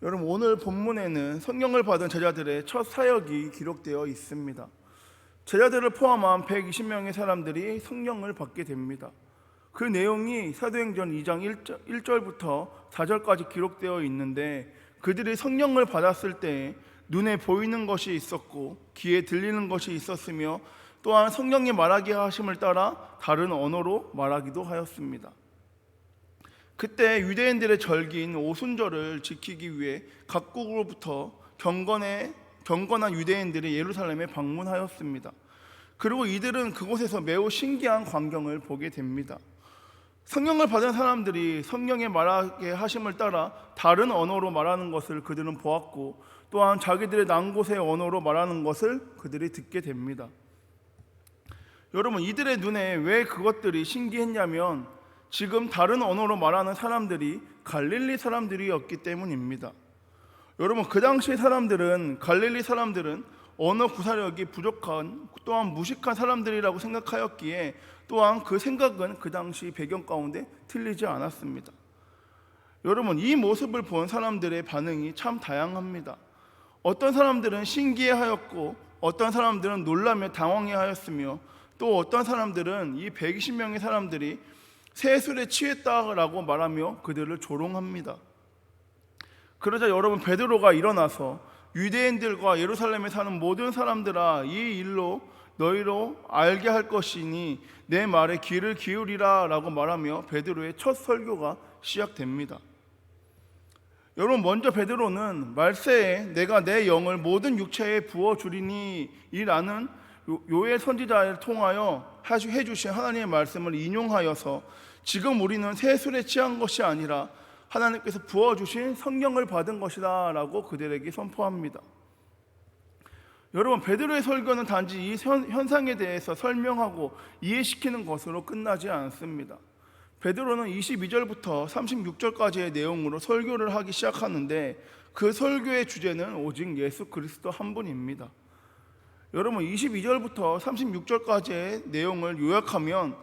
여러분 오늘 본문에는 성령을 받은 제자들의 첫 사역이 기록되어 있습니다. 제자들을 포함한 120명의 사람들이 성령을 받게 됩니다. 그 내용이 사도행전 2장 1절, 부터 4절까지 기록되어 있는데 그들이 성령을 받았을 때 눈에 보이는 것이 있었고 귀에 들리는 것이 있었으며 또한 성령이 말하게 하심을 따라 다른 언어로 말하기도 하였습니다. 그때 유대인들의 절기인 오순절을 지키기 위해 각국으로부터 경건에 경건한 유대인들이 예루살렘에 방문하였습니다. 그리고 이들은 그곳에서 매우 신기한 광경을 보게 됩니다. 성령을 받은 사람들이 성령의 말하게 하심을 따라 다른 언어로 말하는 것을 그들은 보았고 또한 자기들의 난 곳의 언어로 말하는 것을 그들이 듣게 됩니다. 여러분 이들의 눈에 왜 그것들이 신기했냐면 지금 다른 언어로 말하는 사람들이 갈릴리 사람들이었기 때문입니다. 여러분 그 당시 사람들은 갈릴리 사람들은 언어 구사력이 부족한 또한 무식한 사람들이라고 생각하였기에 또한 그 생각은 그 당시 배경 가운데 틀리지 않았습니다. 여러분 이 모습을 본 사람들의 반응이 참 다양합니다. 어떤 사람들은 신기해하였고 어떤 사람들은 놀라며 당황해하였으며 또 어떤 사람들은 이 120명의 사람들이 세술에 취했다라고 말하며 그들을 조롱합니다. 그러자 여러분 베드로가 일어나서 유대인들과 예루살렘에 사는 모든 사람들아 이 일로 너희로 알게 할 것이니 내 말에 귀를 기울이라라고 말하며 베드로의 첫 설교가 시작됩니다. 여러분 먼저 베드로는 말세에 내가 내 영을 모든 육체에 부어 주리니 이라는 요엘 선지자를 통하여 해 주신 하나님의 말씀을 인용하여서 지금 우리는 세술에 취한 것이 아니라 하나님께서 부어주신 성령을 받은 것이다 라고 그들에게 선포합니다. 여러분 베드로의 설교는 단지 이 현상에 대해서 설명하고 이해시키는 것으로 끝나지 않습니다. 베드로는 22절부터 36절까지의 내용으로 설교를 하기 시작하는데 그 설교의 주제는 오직 예수 그리스도 한 분입니다. 여러분 22절부터 36절까지의 내용을 요약하면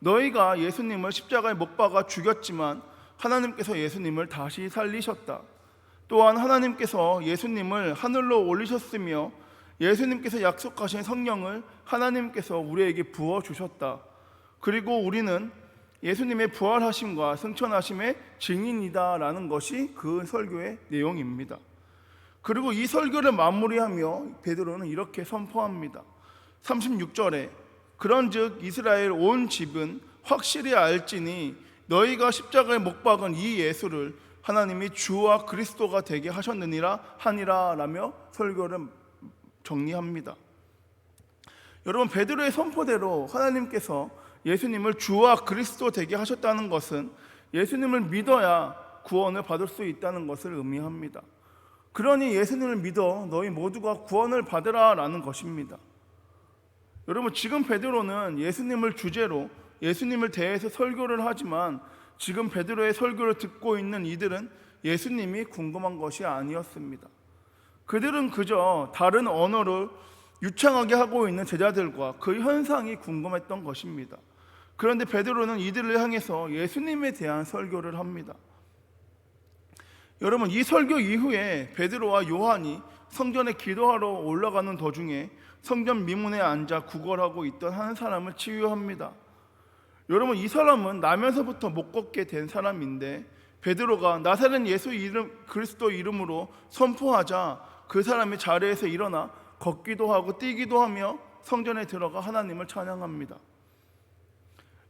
너희가 예수님을 십자가에 못 박아 죽였지만 하나님께서 예수님을 다시 살리셨다. 또한 하나님께서 예수님을 하늘로 올리셨으며 예수님께서 약속하신 성령을 하나님께서 우리에게 부어 주셨다. 그리고 우리는 예수님의 부활하심과 승천하심의 증인이다라는 것이 그 설교의 내용입니다. 그리고 이 설교를 마무리하며 베드로는 이렇게 선포합니다. 36절에 그런즉 이스라엘 온 집은 확실히 알지니 너희가 십자가에 못 박은 이 예수를 하나님이 주와 그리스도가 되게 하셨느니라 하니라라며 설교를 정리합니다. 여러분 베드로의 선포대로 하나님께서 예수님을 주와 그리스도 되게 하셨다는 것은 예수님을 믿어야 구원을 받을 수 있다는 것을 의미합니다. 그러니 예수님을 믿어 너희 모두가 구원을 받으라라는 것입니다. 여러분 지금 베드로는 예수님을 주제로 예수님을 대해서 설교를 하지만 지금 베드로의 설교를 듣고 있는 이들은 예수님이 궁금한 것이 아니었습니다. 그들은 그저 다른 언어를 유창하게 하고 있는 제자들과 그 현상이 궁금했던 것입니다. 그런데 베드로는 이들을 향해서 예수님에 대한 설교를 합니다. 여러분 이 설교 이후에 베드로와 요한이 성전에 기도하러 올라가는 도중에 성전 미문에 앉아 구걸하고 있던 한 사람을 치유합니다. 여러분 이 사람은 나면서부터 못 걷게 된 사람인데 베드로가 나사렛 예수 이름 그리스도 이름으로 선포하자 그 사람이 자리에서 일어나 걷기도 하고 뛰기도 하며 성전에 들어가 하나님을 찬양합니다.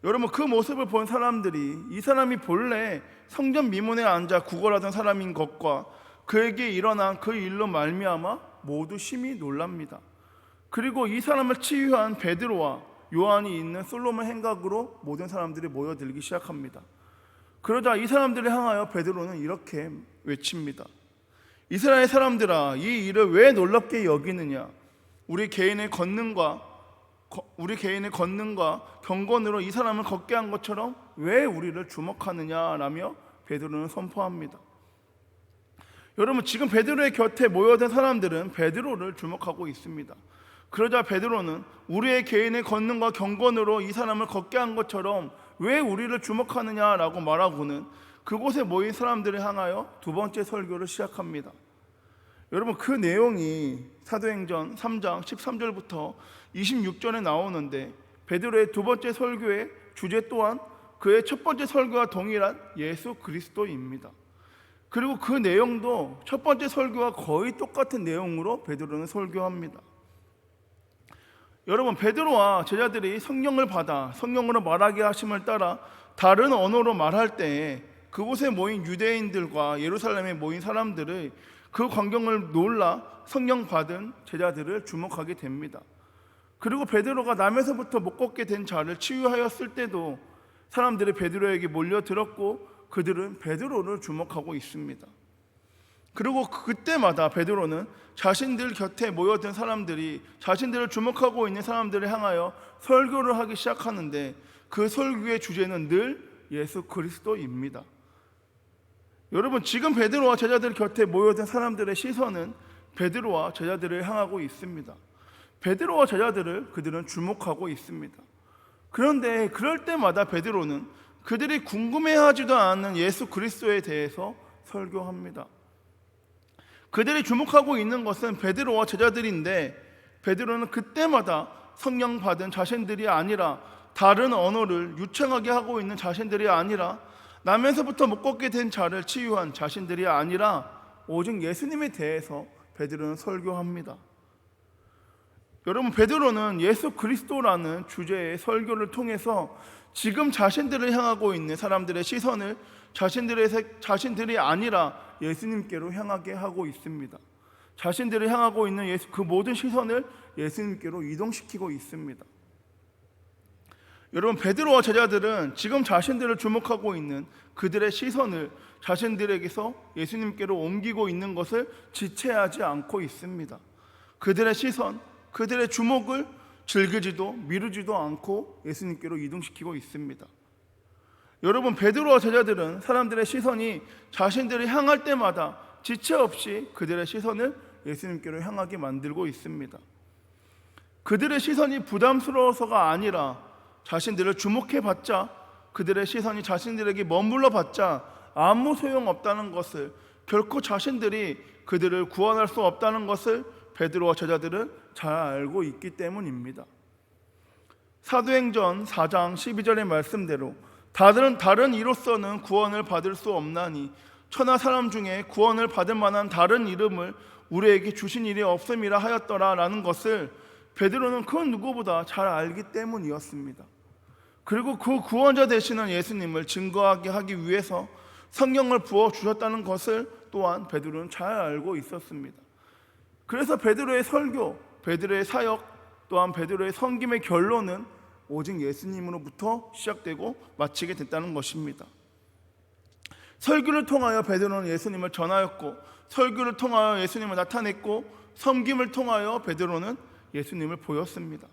여러분 그 모습을 본 사람들이 이 사람이 본래 성전 미문에 앉아 구걸하던 사람인 것과 그에게 일어난 그 일로 말미암아 모두 심히 놀랍니다. 그리고 이 사람을 치유한 베드로와 요한이 있는 솔로몬 행각으로 모든 사람들이 모여들기 시작합니다. 그러자 이 사람들을 향하여 베드로는 이렇게 외칩니다. 이스라엘 사람들아, 이 일을 왜 놀랍게 여기느냐? 우리 개인의 권능과 우리 개인의 권능과 경건으로 이 사람을 걷게 한 것처럼 왜 우리를 주목하느냐라며 베드로는 선포합니다. 여러분 지금 베드로의 곁에 모여든 사람들은 베드로를 주목하고 있습니다. 그러자 베드로는 우리의 개인의 권능과 경건으로 이 사람을 걷게 한 것처럼 왜 우리를 주목하느냐라고 말하고는 그곳에 모인 사람들을 향하여 두 번째 설교를 시작합니다. 여러분 그 내용이 사도행전 3장 13절부터 26절에 나오는데 베드로의 두 번째 설교의 주제 또한 그의 첫 번째 설교와 동일한 예수 그리스도입니다. 그리고 그 내용도 첫 번째 설교와 거의 똑같은 내용으로 베드로는 설교합니다. 여러분 베드로와 제자들이 성령을 받아 성령으로 말하게 하심을 따라 다른 언어로 말할 때에 그곳에 모인 유대인들과 예루살렘에 모인 사람들의 그 광경을 놀라 성령 받은 제자들을 주목하게 됩니다. 그리고 베드로가 남에서부터 못 걷게 된 자를 치유하였을 때도 사람들이 베드로에게 몰려들었고 그들은 베드로를 주목하고 있습니다. 그리고 그때마다 베드로는 자신들 곁에 모여든 사람들이 자신들을 주목하고 있는 사람들을 향하여 설교를 하기 시작하는데 그 설교의 주제는 늘 예수 그리스도입니다. 여러분 지금 베드로와 제자들 곁에 모여든 사람들의 시선은 베드로와 제자들을 향하고 있습니다. 베드로와 제자들을 그들은 주목하고 있습니다. 그런데 그럴 때마다 베드로는 그들이 궁금해하지도 않는 예수 그리스도에 대해서 설교합니다. 그들이 주목하고 있는 것은 베드로와 제자들인데 베드로는 그때마다 성령 받은 자신들이 아니라 다른 언어를 유창하게 하고 있는 자신들이 아니라 남에서부터 못 걷게 된 자를 치유한 자신들이 아니라 오직 예수님에 대해서 베드로는 설교합니다. 여러분 베드로는 예수 그리스도라는 주제의 설교를 통해서 지금 자신들을 향하고 있는 사람들의 시선을 자신들의 세- 자신들이 아니라 예수님께로 향하게 하고 있습니다. 자신들을 향하고 있는 예수, 그 모든 시선을 예수님께로 이동시키고 있습니다. 여러분 베드로와 제자들은 지금 자신들을 주목하고 있는 그들의 시선을 자신들에게서 예수님께로 옮기고 있는 것을 지체하지 않고 있습니다. 그들의 시선, 그들의 주목을 즐기지도 미루지도 않고 예수님께로 이동시키고 있습니다. 여러분 베드로와 제자들은 사람들의 시선이 자신들을 향할 때마다 지체 없이 그들의 시선을 예수님께로 향하게 만들고 있습니다. 그들의 시선이 부담스러워서가 아니라 자신들을 주목해 봤자 그들의 시선이 자신들에게 머물러 봤자 아무 소용 없다는 것을 결코 자신들이 그들을 구원할 수 없다는 것을 베드로와 제자들은 잘 알고 있기 때문입니다. 사도행전 4장 12절의 말씀대로 다른 다른 이로서는 구원을 받을 수 없나니 천하 사람 중에 구원을 받을 만한 다른 이름을 우리에게 주신 일이 없음이라 하였더라라는 것을 베드로는 그 누구보다 잘 알기 때문이었습니다. 그리고 그 구원자 되시는 예수님을 증거하게 하기 위해서 성령을 부어 주셨다는 것을 또한 베드로는 잘 알고 있었습니다. 그래서 베드로의 설교, 베드로의 사역, 또한 베드로의 섬김의 결론은 오직 예수님으로부터 시작되고 마치게 됐다는 것입니다. 설교를 통하여 베드로는 예수님을 전하였고 설교를 통하여 예수님을 나타냈고 섬김을 통하여 베드로는 예수님을 보였습니다.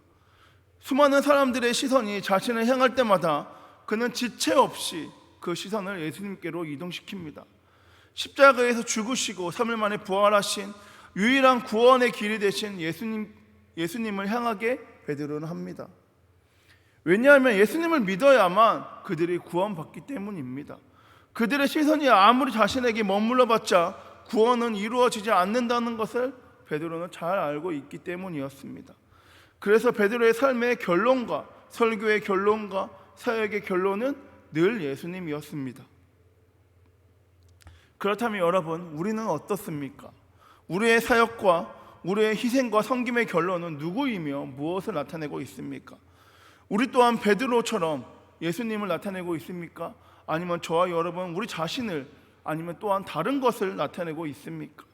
수많은 사람들의 시선이 자신을 향할 때마다 그는 지체 없이 그 시선을 예수님께로 이동시킵니다. 십자가에서 죽으시고 3일 만에 부활하신 유일한 구원의 길이 되신 예수님 예수님을 향하게 베드로는 합니다. 왜냐하면 예수님을 믿어야만 그들이 구원받기 때문입니다. 그들의 시선이 아무리 자신에게 머물러 봤자 구원은 이루어지지 않는다는 것을 베드로는 잘 알고 있기 때문이었습니다. 그래서 베드로의 삶의 결론과 설교의 결론과 사역의 결론은 늘 예수님이었습니다. 그렇다면 여러분, 우리는 어떻습니까? 우리의 사역과 우리의 희생과 섬김의 결론은 누구이며 무엇을 나타내고 있습니까? 우리 또한 베드로처럼 예수님을 나타내고 있습니까? 아니면 저와 여러분 우리 자신을 아니면 또한 다른 것을 나타내고 있습니까?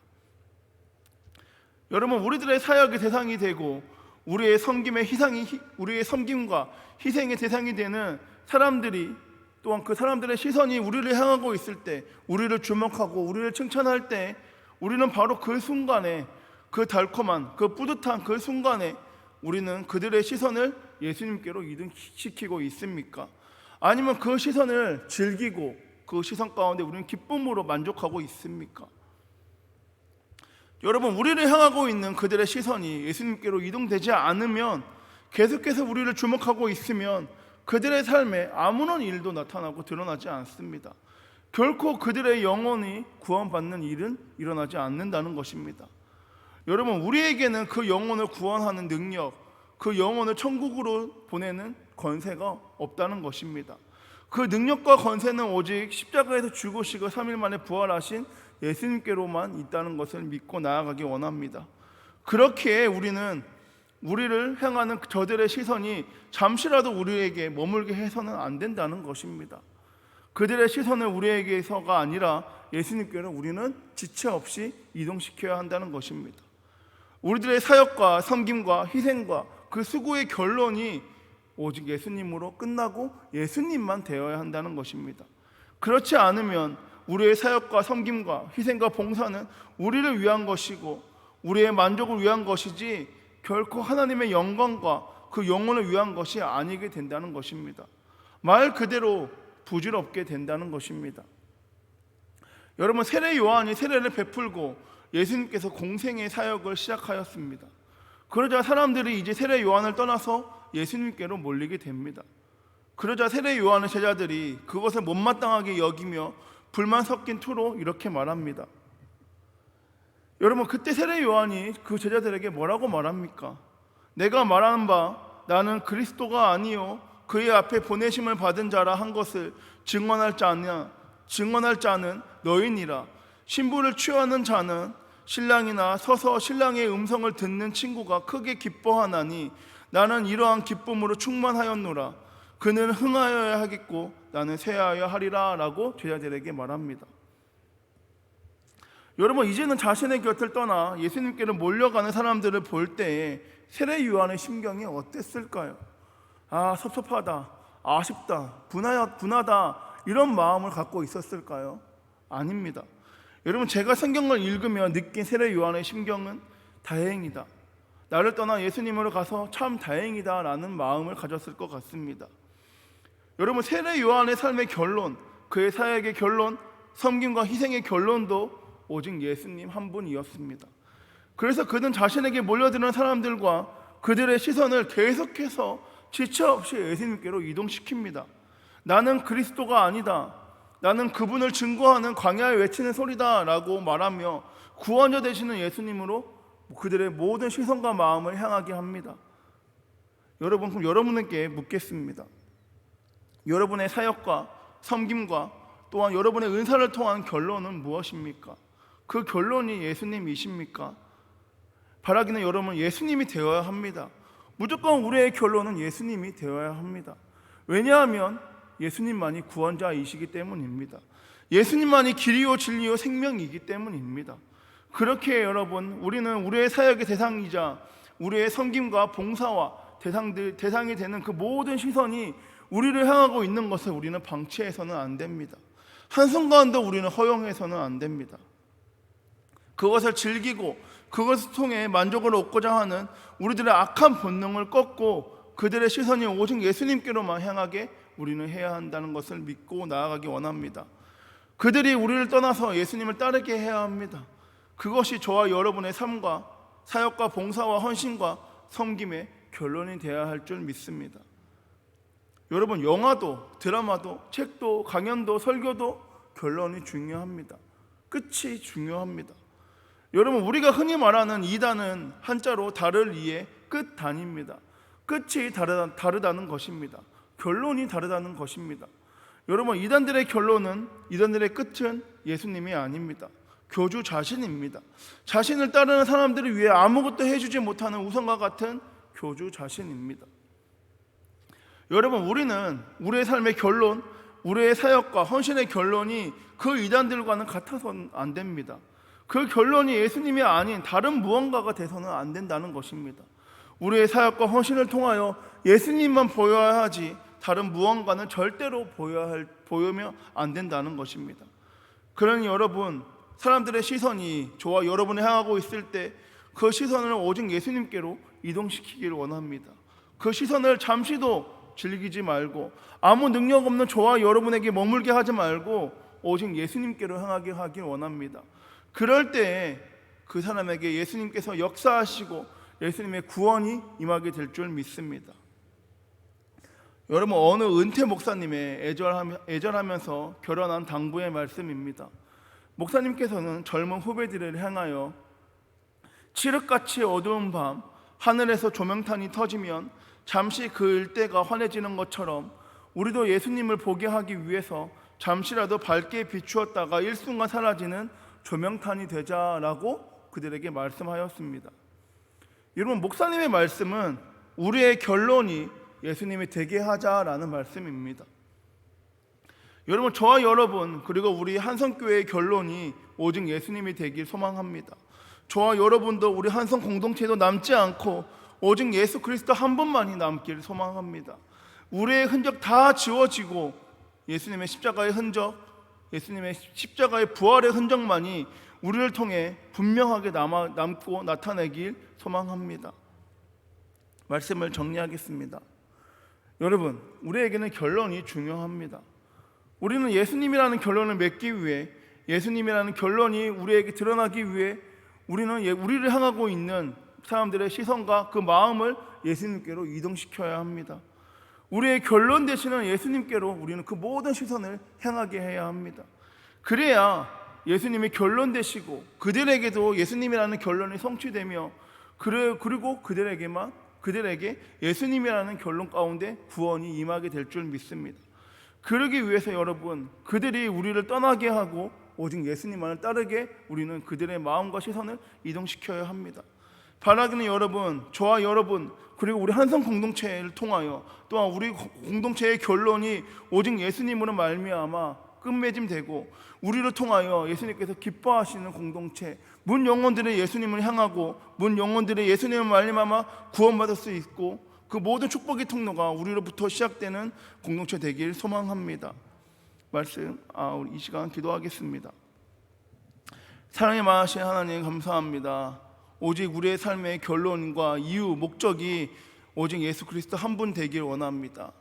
여러분 우리들의 사역의 대상이 되고 우리의 섬김의 희생이 우리의 섬김과 희생의 대상이 되는 사람들이 또한 그 사람들의 시선이 우리를 향하고 있을 때 우리를 주목하고 우리를 칭찬할 때 우리는 바로 그 순간에 그 달콤한 그 뿌듯한 그 순간에 우리는 그들의 시선을 예수님께로 이동시키고 있습니까? 아니면 그 시선을 즐기고 그 시선 가운데 우리는 기쁨으로 만족하고 있습니까? 여러분 우리를 향하고 있는 그들의 시선이 예수님께로 이동되지 않으면 계속해서 우리를 주목하고 있으면 그들의 삶에 아무런 일도 나타나고 드러나지 않습니다. 결코 그들의 영혼이 구원받는 일은 일어나지 않는다는 것입니다. 여러분, 우리에게는 그 영혼을 구원하는 능력, 그 영혼을 천국으로 보내는 권세가 없다는 것입니다. 그 능력과 권세는 오직 십자가에서 죽으시고 3일 만에 부활하신 예수님께로만 있다는 것을 믿고 나아가기 원합니다. 그렇게 우리는 우리를 향하는 저들의 시선이 잠시라도 우리에게 머물게 해서는 안 된다는 것입니다. 그들의 시선을 우리에게서가 아니라 예수님께로 우리는 지체 없이 이동시켜야 한다는 것입니다. 우리들의 사역과 섬김과 희생과 그 수고의 결론이 오직 예수님으로 끝나고 예수님만 되어야 한다는 것입니다. 그렇지 않으면 우리의 사역과 섬김과 희생과 봉사는 우리를 위한 것이고 우리의 만족을 위한 것이지 결코 하나님의 영광과 그 영혼을 위한 것이 아니게 된다는 것입니다. 말 그대로 부질없게 된다는 것입니다. 여러분 세례 요한이 세례를 베풀고 예수님께서 공생의 사역을 시작하였습니다. 그러자 사람들이 이제 세례 요한을 떠나서 예수님께로 몰리게 됩니다. 그러자 세례 요한의 제자들이 그것을 못마땅하게 여기며 불만 섞인 투로 이렇게 말합니다. 여러분 그때 세례 요한이 그 제자들에게 뭐라고 말합니까? 내가 말하는 바 나는 그리스도가 아니요 그의 앞에 보내심을 받은 자라 한 것을 증언할 자냐 증언할 자는 너희니라 신부를 취하는 자는 신랑이나 서서 신랑의 음성을 듣는 친구가 크게 기뻐하나니 나는 이러한 기쁨으로 충만하였노라 그는 흥하여야 하겠고 나는 쇠하여 하리라라고 제자들에게 말합니다. 여러분 이제는 자신의 곁을 떠나 예수님께로 몰려가는 사람들을 볼 때에 세례 요한의 심경이 어땠을까요? 아 섭섭하다, 아쉽다, 분하, 분하다 이런 마음을 갖고 있었을까요? 아닙니다. 여러분 제가 성경을 읽으며 느낀 세례 요한의 심경은 다행이다. 나를 떠나 예수님으로 가서 참 다행이다라는 마음을 가졌을 것 같습니다. 여러분 세례 요한의 삶의 결론, 그의 사역의 결론, 섬김과 희생의 결론도 오직 예수님 한 분이었습니다. 그래서 그는 자신에게 몰려드는 사람들과 그들의 시선을 계속해서 지체 없이 예수님께로 이동시킵니다. 나는 그리스도가 아니다. 나는 그분을 증거하는 광야에 외치는 소리다라고 말하며 구원자 되시는 예수님으로 그들의 모든 시선과 마음을 향하게 합니다. 여러분 그럼 여러분에게 묻겠습니다. 여러분의 사역과 섬김과 또한 여러분의 은사를 통한 결론은 무엇입니까? 그 결론이 예수님이십니까? 바라기는 여러분 예수님이 되어야 합니다. 무조건 우리의 결론은 예수님이 되어야 합니다. 왜냐하면 예수님만이 구원자이시기 때문입니다. 예수님만이 길이요 진리요 생명이기 때문입니다. 그렇게 여러분 우리는 우리의 사역의 대상이자 우리의 섬김과 봉사와 대상들 대상이 되는 그 모든 시선이 우리를 향하고 있는 것을 우리는 방치해서는 안 됩니다. 한순간도 우리는 허용해서는 안 됩니다. 그것을 즐기고 그것을 통해 만족을 얻고자 하는 우리들의 악한 본능을 꺾고 그들의 시선이 오직 예수님께로만 향하게 우리는 해야 한다는 것을 믿고 나아가기 원합니다. 그들이 우리를 떠나서 예수님을 따르게 해야 합니다. 그것이 저와 여러분의 삶과 사역과 봉사와 헌신과 섬김의 결론이 되어야 할 줄 믿습니다. 여러분 영화도 드라마도 책도 강연도 설교도 결론이 중요합니다. 끝이 중요합니다. 여러분 우리가 흔히 말하는 이단은 한자로 달을 이해 끝 단입니다. 끝이 다르다, 다르다는 것입니다. 결론이 다르다는 것입니다. 여러분 이단들의 결론은 이단들의 끝은 예수님이 아닙니다. 교주 자신입니다. 자신을 따르는 사람들을 위해 아무것도 해주지 못하는 우성과 같은 교주 자신입니다. 여러분 우리는 우리의 삶의 결론, 우리의 사역과 헌신의 결론이 그 이단들과는 같아서는 안 됩니다. 그 결론이 예수님이 아닌 다른 무언가가 돼서는 안 된다는 것입니다. 우리의 사역과 헌신을 통하여 예수님만 보여야 하지 다른 무언가는 절대로 보여야 할, 보여면 안 된다는 것입니다. 그러니 여러분 사람들의 시선이 저와 여러분을 향하고 있을 때 그 시선을 오직 예수님께로 이동시키기를 원합니다. 그 시선을 잠시도 즐기지 말고 아무 능력 없는 저와 여러분에게 머물게 하지 말고 오직 예수님께로 향하게 하길 원합니다. 그럴 때 그 사람에게 예수님께서 역사하시고 예수님의 구원이 임하게 될 줄 믿습니다. 여러분 어느 은퇴 목사님의 애절하며, 애절하면서 결혼한 당부의 말씀입니다. 목사님께서는 젊은 후배들을 향하여 칠흑같이 어두운 밤 하늘에서 조명탄이 터지면 잠시 그 일대가 환해지는 것처럼 우리도 예수님을 보게 하기 위해서 잠시라도 밝게 비추었다가 일순간 사라지는 조명탄이 되자라고 그들에게 말씀하였습니다. 여러분 목사님의 말씀은 우리의 결론이 예수님이 되게 하자라는 말씀입니다. 여러분 저와 여러분 그리고 우리 한성교회의 결론이 오직 예수님이 되길 소망합니다. 저와 여러분도 우리 한성 공동체도 남지 않고 오직 예수 그리스도 한 분만이 남길 소망합니다. 우리의 흔적 다 지워지고 예수님의 십자가의 흔적, 예수님의 십자가의 부활의 흔적만이 우리를 통해 분명하게 남아, 남고 나타내길 소망합니다. 말씀을 정리하겠습니다. 여러분, 우리에게는 결론이 중요합니다. 우리는 예수님이라는 결론을 맺기 위해 예수님이라는 결론이 우리에게 드러나기 위해 우리는 예- 우리를 향하고 있는 사람들의 시선과 그 마음을 예수님께로 이동시켜야 합니다. 우리의 결론 되시는 예수님께로 우리는 그 모든 시선을 향하게 해야 합니다. 그래야 예수님이 결론 되시고 그들에게도 예수님이라는 결론이 성취되며 그리고 그들에게만 그들에게 예수님이라는 결론 가운데 구원이 임하게 될 줄 믿습니다. 그러기 위해서 여러분 그들이 우리를 떠나게 하고 오직 예수님만을 따르게 우리는 그들의 마음과 시선을 이동시켜야 합니다. 바라기는 여러분, 저와 여러분 그리고 우리 한성 공동체를 통하여 또한 우리 공동체의 결론이 오직 예수님으로 말미암아 끝맺음되고 우리를 통하여 예수님께서 기뻐하시는 공동체 문 영혼들의 예수님을 향하고 문 영혼들의 예수님을 말미암아 구원받을 수 있고 그 모든 축복의 통로가 우리로부터 시작되는 공동체 되길 소망합니다. 말씀 아, 우리 이 시간 기도하겠습니다. 사랑의 마하신 하나님 감사합니다. 오직 우리의 삶의 결론과 이유, 목적이 오직 예수 그리스도 한 분 되길 원합니다.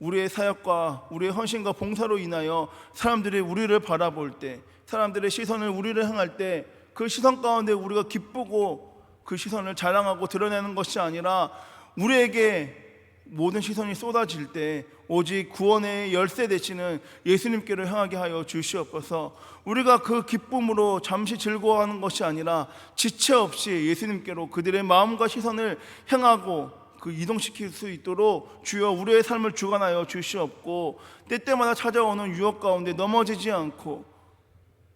우리의 사역과 우리의 헌신과 봉사로 인하여 사람들이 우리를 바라볼 때, 사람들의 시선을 우리를 향할 때, 그 시선 가운데 우리가 기쁘고 그 시선을 자랑하고 드러내는 것이 아니라 우리에게 모든 시선이 쏟아질 때 오직 구원의 열쇠 되시는 예수님께로 향하게 하여 주시옵소서. 우리가 그 기쁨으로 잠시 즐거워하는 것이 아니라 지체 없이 예수님께로 그들의 마음과 시선을 향하고 그 이동시킬 수 있도록 주여 우리의 삶을 주관하여 주시옵고 때때마다 찾아오는 유혹 가운데 넘어지지 않고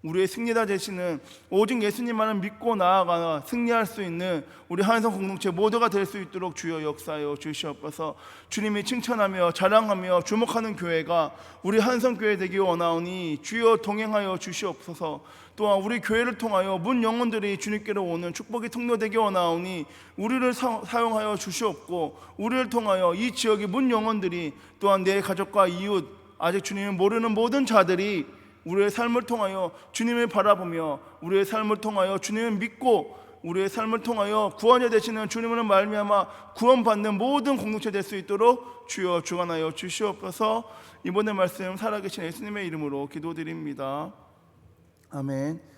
우리의 승리다 되시는 오직 예수님만을 믿고 나아가 승리할 수 있는 우리 한성 공동체 모두가 될 수 있도록 주여 역사하여 주시옵소서. 주님이 칭찬하며 자랑하며 주목하는 교회가 우리 한성 교회 되기 원하오니 주여 동행하여 주시옵소서. 또한 우리 교회를 통하여 문 영혼들이 주님께로 오는 축복의 통로 되기 원하오니 우리를 사, 사용하여 주시옵고 우리를 통하여 이 지역의 문 영혼들이 또한 내 가족과 이웃 아직 주님을 모르는 모든 자들이 우리의 삶을 통하여 주님을 바라보며 우리의 삶을 통하여 주님을 믿고 우리의 삶을 통하여 구원자 되시는 주님을 말미암아 구원받는 모든 공동체 될 수 있도록 주여 주관하여 주시옵소서 이번의 말씀 살아계신 예수님의 이름으로 기도드립니다. 아멘.